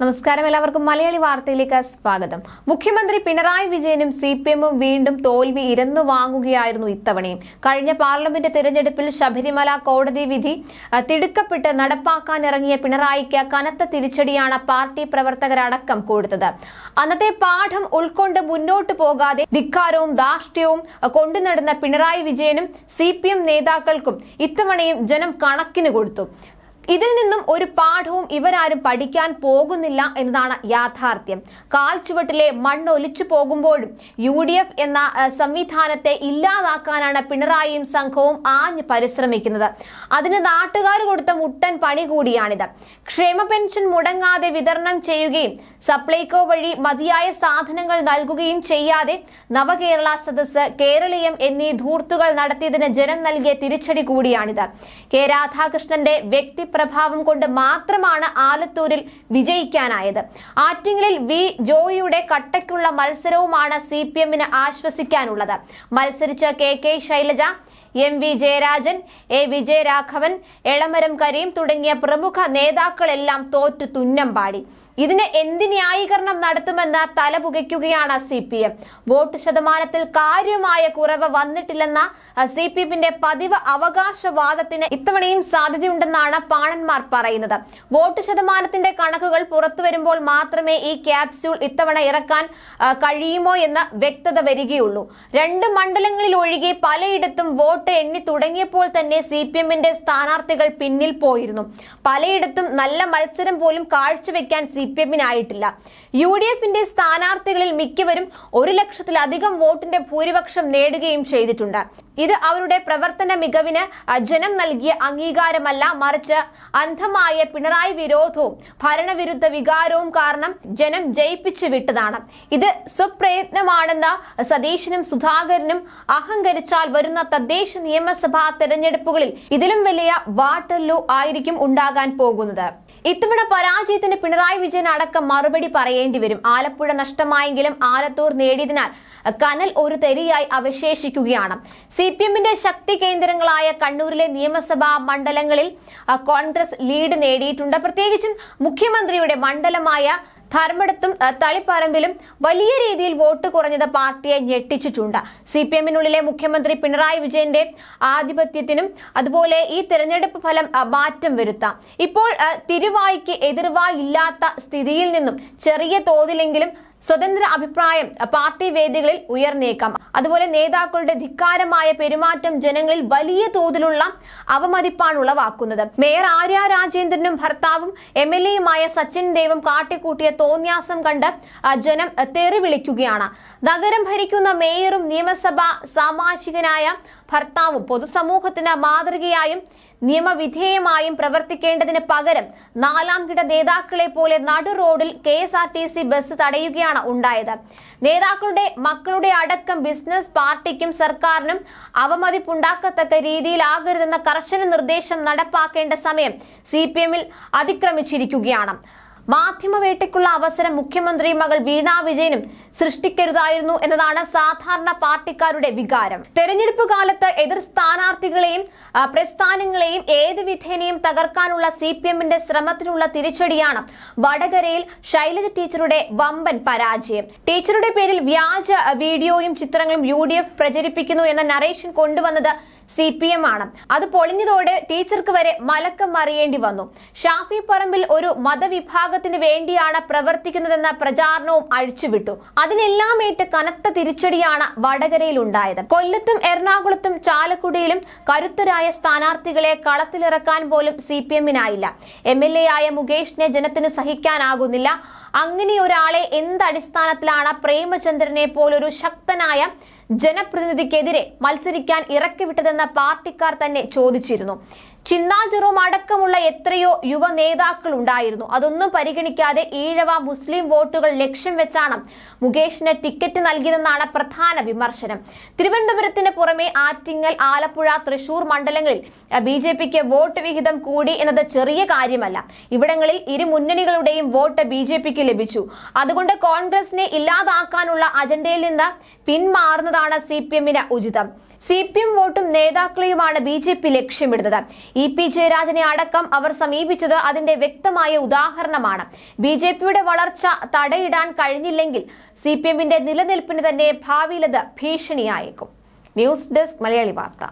നമസ്കാരം എല്ലാവർക്കും മലയാളി വാർത്തയിലേക്ക് സ്വാഗതം. മുഖ്യമന്ത്രി പിണറായി വിജയനും സി പി എമ്മും വീണ്ടും തോൽവി ഇരന്നു വാങ്ങുകയായിരുന്നു ഇത്തവണയും. കഴിഞ്ഞ പാർലമെന്റ് തെരഞ്ഞെടുപ്പിൽ ശബരിമല കോടതി വിധി തിടുക്കപ്പെട്ട് നടപ്പാക്കാനിറങ്ങിയ പിണറായിക്ക് കനത്ത തിരിച്ചടിയാണ് പാർട്ടി പ്രവർത്തകരടക്കം കൊടുത്തത്. അന്നത്തെ പാഠം ഉൾക്കൊണ്ട് മുന്നോട്ട് പോകാതെ ധിക്കാരവും ധാർഷ്ട്യവും കൊണ്ടുനടന്ന പിണറായി വിജയനും സി നേതാക്കൾക്കും ഇത്തവണയും ജനം കണക്കിന് കൊടുത്തു. ഇതിൽ നിന്നും ഒരു പാഠവും ഇവരാരും പഠിക്കാൻ പോകുന്നില്ല എന്നതാണ് യാഥാർത്ഥ്യം. കാൽച്ചുവട്ടിലെ മണ്ണ് ഒലിച്ചു പോകുമ്പോഴും യു ഡി എഫ് എന്ന സംവിധാനത്തെ ഇല്ലാതാക്കാനാണ് പിണറായിയും സംഘവും ആഞ്ഞ് പരിശ്രമിക്കുന്നത്. അതിന് നാട്ടുകാർ കൊടുത്ത മുട്ടൻ പണി കൂടിയാണിത്. ക്ഷേമ പെൻഷൻ മുടങ്ങാതെ വിതരണം ചെയ്യുകയും സപ്ലൈകോ വഴി മതിയായ സാധനങ്ങൾ നൽകുകയും ചെയ്യാതെ നവകേരള സദസ് കേരളീയം എന്നീ ധൂർത്തുകൾ നടത്തിയതിന് ജനം നൽകിയ തിരിച്ചടി കൂടിയാണിത്. കെ രാധാകൃഷ്ണന്റെ വ്യക്തിപ്രഭാവം കൊണ്ട് മാത്രമാണ് ആലത്തൂരിൽ വിജയിക്കാനായത്. ആറ്റിങ്ങലിൽ വി ജോയിയുടെ കട്ടയ്ക്കുള്ള മത്സരവുമാണ് സി പി എമ്മിന് ആശ്വസിക്കാനുള്ളത്. മത്സരിച്ച K K Shailaja M V Jayarajan A Vijayaraghavan Elamaram Kareem തുടങ്ങിയ പ്രമുഖ നേതാക്കളെല്ലാം തോറ്റു തുന്നം പാടി. ഇതിന് എന്ത് ന്യായീകരണം നടത്തുമെന്ന് തലപുകയ്ക്കുകയാണ് സി പി എം വോട്ട് ശതമാനത്തിൽ കാര്യമായ കുറവ് വന്നിട്ടില്ലെന്ന സി പി എമ്മിന്റെ പതിവ് അവകാശവാദത്തിന് ഇത്തവണയും സാധ്യതയുണ്ടെന്നാണ് പാണന്മാർ പറയുന്നത്. വോട്ട് ശതമാനത്തിന്റെ കണക്കുകൾ പുറത്തു വരുമ്പോൾ മാത്രമേ ഈ ക്യാപ്സ്യൂൾ ഇത്തവണ ഇറക്കാൻ കഴിയുമോ എന്ന് വ്യക്തത വരികയുള്ളൂ. രണ്ട് മണ്ഡലങ്ങളിൽ ഒഴികെ പലയിടത്തും വോട്ട് എണ്ണി തുടങ്ങിയപ്പോൾ തന്നെ സി പി എമ്മിന്റെ സ്ഥാനാർത്ഥികൾ പിന്നിൽ പോയിരുന്നു. പലയിടത്തും നല്ല മത്സരം പോലും കാഴ്ചവെക്കാൻ സി പി എമ്മിനായിട്ടില്ല യു ഡി എഫിന്റെ സ്ഥാനാർത്ഥികളിൽ മിക്കവരും ഒരു ലക്ഷത്തിലധികം വോട്ടിന്റെ ഭൂരിപക്ഷം നേടുകയും ചെയ്തിട്ടുണ്ട്. ഇത് അവരുടെ പ്രവർത്തന മികവിന് ജനം നൽകിയ അംഗീകാരമല്ല മറിച്ച് അന്ധമായ പിണറായി വിരോധവും ഭരണവിരുദ്ധ വികാരവും കാരണം ജനം ജയിപ്പിച്ചു വിട്ടതാണ്. ഇത് സ്വപ്രയത്നമാണെന്ന് സതീശനും സുധാകരനും അഹങ്കരിച്ചാൽ വരുന്ന തദ്ദേശ നിയമസഭാ തെരഞ്ഞെടുപ്പുകളിൽ ഇതിലും വലിയ വാട്ടർലൂ ആയിരിക്കും ഉണ്ടാകാൻ പോകുന്നത്. ഇത്തവണ പരാജയത്തിന് പിണറായി വിജയൻ അടക്കം മറുപടി പറയേണ്ടി വരും. ആലപ്പുഴ നഷ്ടമായെങ്കിലും ആലത്തൂർ നേടിയതിനാൽ കനൽ ഒരു തെരിയായി അവശേഷിക്കുകയാണ്. സി പി എമ്മിന്റെ ശക്തി കേന്ദ്രങ്ങളായ കണ്ണൂരിലെ നിയമസഭാ മണ്ഡലങ്ങളിൽ കോൺഗ്രസ് ലീഡ് നേടിയിട്ടുണ്ട്. പ്രത്യേകിച്ചും മുഖ്യമന്ത്രിയുടെ മണ്ഡലമായ ധർമ്മടത്തും തളിപ്പറമ്പിലും വലിയ രീതിയിൽ വോട്ട് കുറഞ്ഞത് പാർട്ടിയെ ഞെട്ടിച്ചിട്ടുണ്ട്. സി പി എമ്മിനുള്ളിലെ മുഖ്യമന്ത്രി പിണറായി വിജയന്റെ ആധിപത്യത്തിനും അതുപോലെ ഈ തെരഞ്ഞെടുപ്പ് ഫലം മാറ്റം വരുത്താം. ഇപ്പോൾ തിരുവായിക്ക് എതിർവായില്ലാത്ത സ്ഥിതിയിൽ നിന്നും ചെറിയ തോതിലെങ്കിലും സ്വതന്ത്ര അഭിപ്രായം പാർട്ടി വേദികളിൽ ഉയർന്നേക്കാം. അതുപോലെ നേതാക്കളുടെ ധിക്കാരമായ പെരുമാറ്റം ജനങ്ങളിൽ വലിയ തോതിലുള്ള അവമതിപ്പാണ് ഉളവാക്കുന്നത്. മേയർ ആര്യ രാജേന്ദ്രനും ഭർത്താവും എം എൽ എയുമായ സച്ചിൻ ദേവും കാട്ടിക്കൂട്ടിയ തോന്യാസം കണ്ട് ജനം തെറി വിളിക്കുകയാണ് നഗരം ഭരിക്കുന്ന മേയറും നിയമസഭാ സാമാജികനായ ഭർത്താവും പൊതുസമൂഹത്തിന് മാതൃകയായും നിയമവിധേയമായും പ്രവർത്തിക്കേണ്ടതിന് പകരം നാലാം കിട നേതാക്കളെ പോലെ നടു റോഡിൽ K S R T C bus തടയുകയാണ് ഉണ്ടായത്. നേതാക്കളുടെ മക്കളുടെ അടക്കം ബിസിനസ് പാർട്ടിക്കും സർക്കാരിനും അവമതിപ്പുണ്ടാക്കത്തക്ക രീതിയിലാകരുതെന്ന കർശന നിർദ്ദേശം നടപ്പാക്കേണ്ട സമയം സി പി എമ്മിൽ അതിക്രമിച്ചിരിക്കുകയാണ്. മാധ്യമവേട്ടയ്ക്കുള്ള അവസരം മുഖ്യമന്ത്രി മകൾ വീണ വിജയനും സൃഷ്ടിക്കരുതായിരുന്നു എന്നതാണ് സാധാരണ പാർട്ടിക്കാരുടെ വികാരം. തെരഞ്ഞെടുപ്പ് കാലത്ത് എതിർ സ്ഥാനാർത്ഥികളെയും പ്രസ്ഥാനങ്ങളെയും ഏത് വിധേനയും തകർക്കാനുള്ള സി പി എമ്മിന്റെ ശ്രമത്തിനുള്ള തിരിച്ചടിയാണ് വടകരയിൽ ശൈലജ ടീച്ചറുടെ വമ്പൻ പരാജയം. ടീച്ചറുടെ പേരിൽ വ്യാജ വീഡിയോയും ചിത്രങ്ങളും യു ഡി എഫ് പ്രചരിപ്പിക്കുന്നു എന്ന നറേഷൻ കൊണ്ടുവന്നത് സി പി എം ആണ്. അത് പൊളിഞ്ഞതോടെ ടീച്ചർക്ക് വരെ മലക്കം മറിയേണ്ടി വന്നു. ഷാഫി പറമ്പിൽ ഒരു മതവിഭാഗത്തിന് വേണ്ടിയാണ് പ്രവർത്തിക്കുന്നതെന്ന പ്രചാരണവും അഴിച്ചുവിട്ടു. അതിനെല്ലാം ഏറ്റ് കനത്ത തിരിച്ചടിയാണ് വടകരയിൽ ഉണ്ടായത് കൊല്ലത്തും എറണാകുളത്തും ചാലക്കുടിയിലും കരുത്തരായ സ്ഥാനാർത്ഥികളെ കളത്തിലിറക്കാൻ പോലും സി പി എമ്മിനായില്ല. എം എൽ എ ആയ മുകേഷിനെ ജനത്തിന് സഹിക്കാനാകുന്നില്ല. അങ്ങനെ ഒരാളെ എന്തടിസ്ഥാനത്തിലാണ് പ്രേമചന്ദ്രനെ പോലൊരു ശക്തനായ ജനപ്രതിനിധിക്കെതിരെ മത്സരിക്കാൻ ഇറക്കിവിട്ടതെന്ന പാർട്ടിക്കാർ തന്നെ ചോദിച്ചിരുന്നു. ചിന്നാജെറോം അടക്കമുള്ള എത്രയോ യുവ നേതാക്കൾ ഉണ്ടായിരുന്നു അതൊന്നും പരിഗണിക്കാതെ ഈഴവ മുസ്ലിം വോട്ടുകൾ ലക്ഷ്യം വെച്ചാണ് മുകേഷിന് ടിക്കറ്റ് നൽകിയതെന്നാണ് പ്രധാന വിമർശനം. തിരുവനന്തപുരത്തിന് പുറമെ ആറ്റിങ്ങൽ ആലപ്പുഴ തൃശൂർ മണ്ഡലങ്ങളിൽ ബി ജെ പിക്ക് വോട്ട് വിഹിതം കൂടി എന്നത് ചെറിയ കാര്യമല്ല. ഇവിടങ്ങളിൽ ഇരു മുന്നണികളുടെയും വോട്ട് ബി ജെ പിക്ക് ലഭിച്ചു. അതുകൊണ്ട് കോൺഗ്രസിനെ ഇല്ലാതാക്കാനുള്ള അജണ്ടയിൽ നിന്ന് പിന്മാറുന്നതാണ് സി പി എമ്മിന് ഉചിതം. സി പി എം വോട്ടും നേതാക്കളെയുമാണ് ബി ജെ പി ലക്ഷ്യമിടുന്നത്. ഇ പി ജയരാജനെ അടക്കം അവർ സമീപിച്ചത് അതിന്റെ വ്യക്തമായ ഉദാഹരണമാണ്. ബി ജെ പിയുടെ വളർച്ച തടയിടാൻ കഴിഞ്ഞില്ലെങ്കിൽ സി പി എമ്മിന്റെ നിലനിൽപ്പിന് തന്നെ ഭാവിയിലത് ഭീഷണിയായേക്കും. ന്യൂസ് ഡെസ്ക് മലയാളി വാർത്ത.